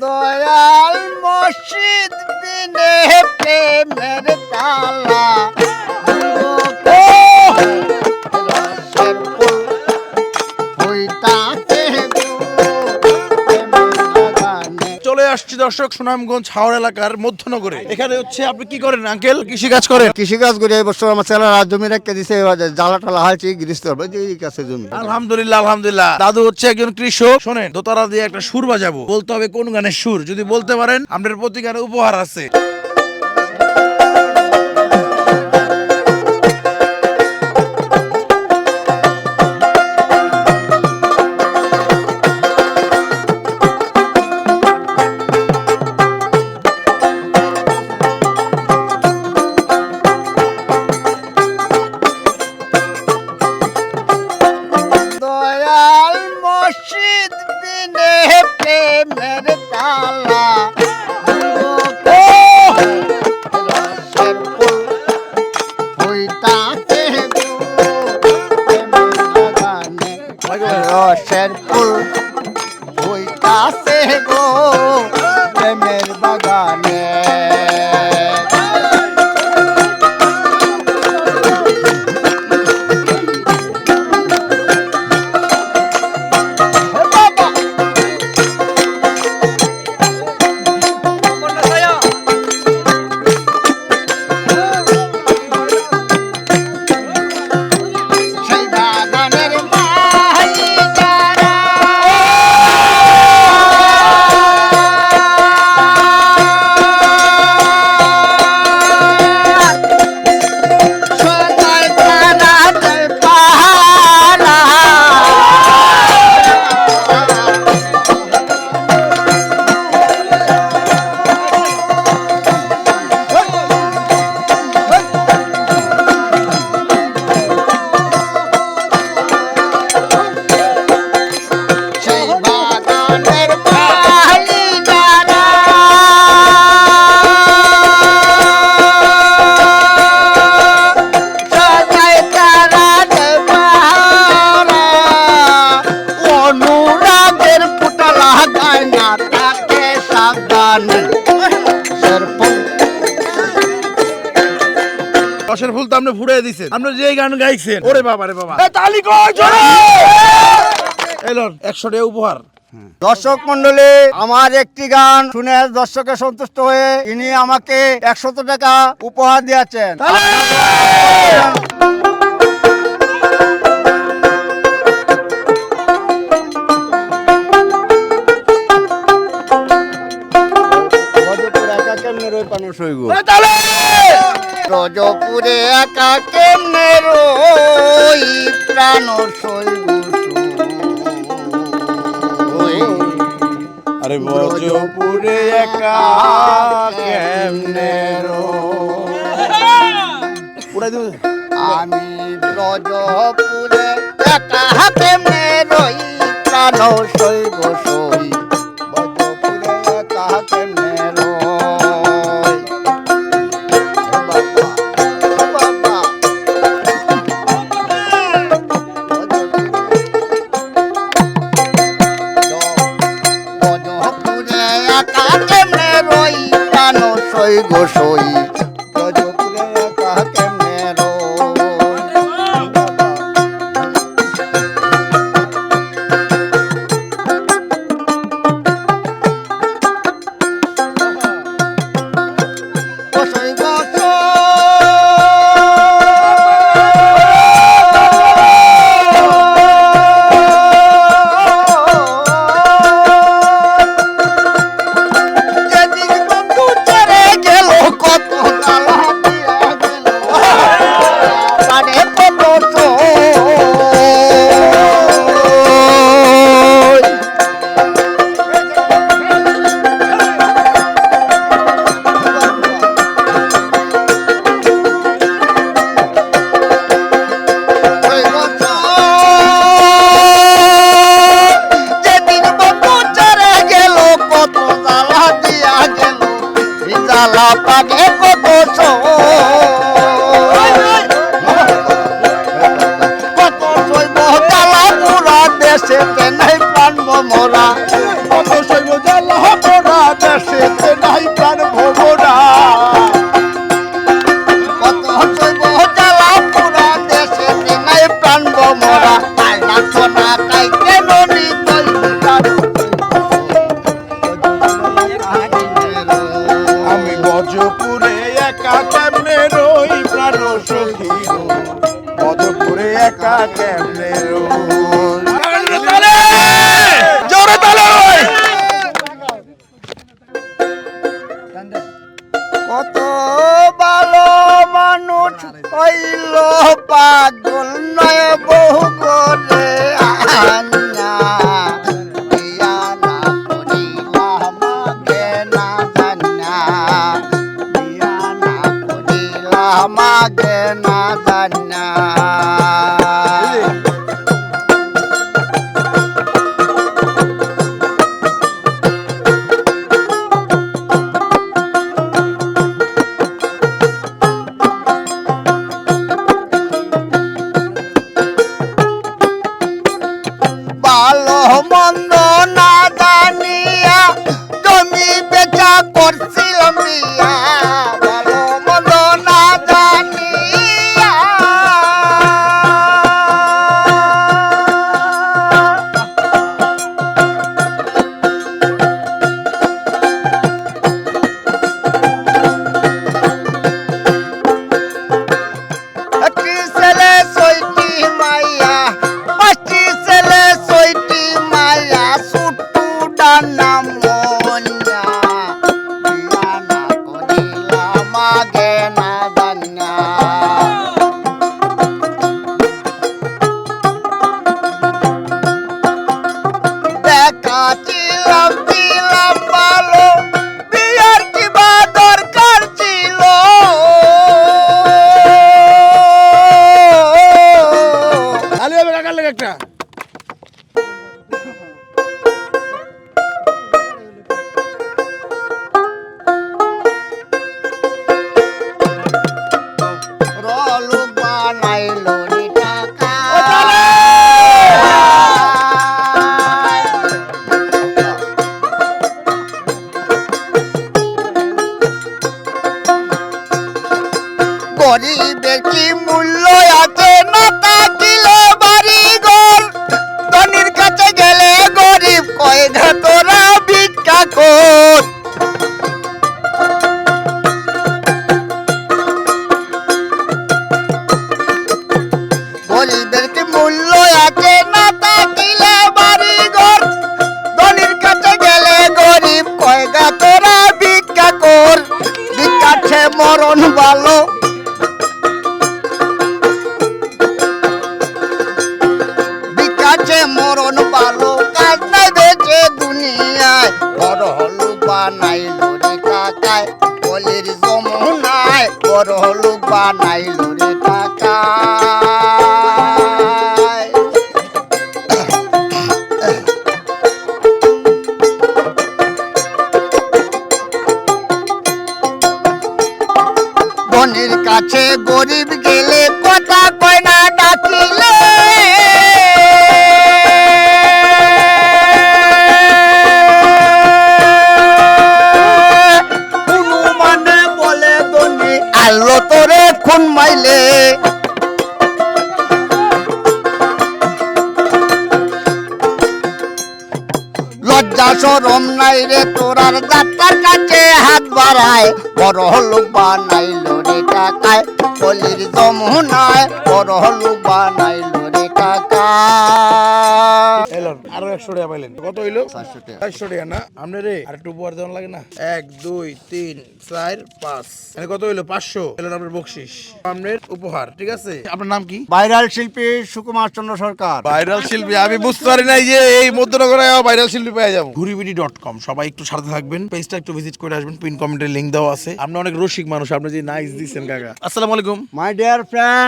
দয়াল মসজিদ বিনে প্রেমের তালা। আসছি দর্শক সুনামগঞ্জ হাওড় এলাকার মধ্যনগরে। এখানে হচ্ছে আপনি কি করেন আঙ্কেল? কৃষি কাজ করেন? কৃষিকাজ করে এই বছর আমার ছেলেরা জমি রেখে দিছে জ্বালা টালা হয়েছে গৃহস্থ এই কাছে জমি। আলহামদুলিল্লাহ আলহামদুলিল্লাহ। দাদু হচ্ছে একজন কৃষক। শোনেন দোতারা দিয়ে একটা সুর বাজাবো। বলতে হবে কোন গানের সুর? যদি বলতে পারেন আমাদের প্রতি গানে উপহার আছে। হইতাছে গো প্রেমের বাগানে। আপনি ফুড়ে দিছেন। আপনি যে গান গাইছেন। ওরে বাবা রে বাবা। তালি কই জোরে! এলন 100 টাকা উপহার। দর্শক মন্ডলী আমার একটি গান শুনে দর্শকে সন্তুষ্ট হয়ে ইনি আমাকে একশত টাকা উপহার দিয়েছেন। এ তালি! রজপুরে একা কেমনে রই প্রাণ আরে বজপুরে একা কেমনে আমি ব্রজপুরে একা কেমনে রই প্রাণ সইব গো পাগে কত কত হইল পাগল। গরিবের কি মূল্য আছে না থাকিলে বাড়ি ঘর। ধনির কাছে গেলে গরিব, কয় না তোরা ভিক্ষা কর। বানাইলো সর নাই রে তোরার যাত্রার কাছে হাত বাড়ায়। বড় লোক বানাইলো রে কাকায় যমুনায়। বড় লোক বানাইলো রে কাকা আরও একশো টাকা পাইলেন। কত হইল? চারশো টাকা। না? আপনি রে আর একটু উপহার দেওয়ান লাগে না? এক দুই তিন চার পাঁচ। এখানে কত হইল? পাঁচশো। এলন আপনার বকশিস। আপনার উপহার ঠিক আছে? আপনার নাম কি? ভাইরাল শিল্পী সুকুমার চন্দ্র সরকার। ভাইরাল শিল্পী আমি বুঝতে পারি নাই যে এই মধ্যনগরে ভাইরাল শিল্পী পেয়ে যাব। ঘুরিবিডি ডট কম সবাই একটু সাথে থাকবেন পেজটা একটু ভিজিট করে আসবেন পিন কমেন্টের লিঙ্ক দেওয়া আছে। আপনি অনেক রসিক মানুষ আপনি যে নাইস দিচ্ছেন কাকা। আসসালামু আলাইকুম। My dear friend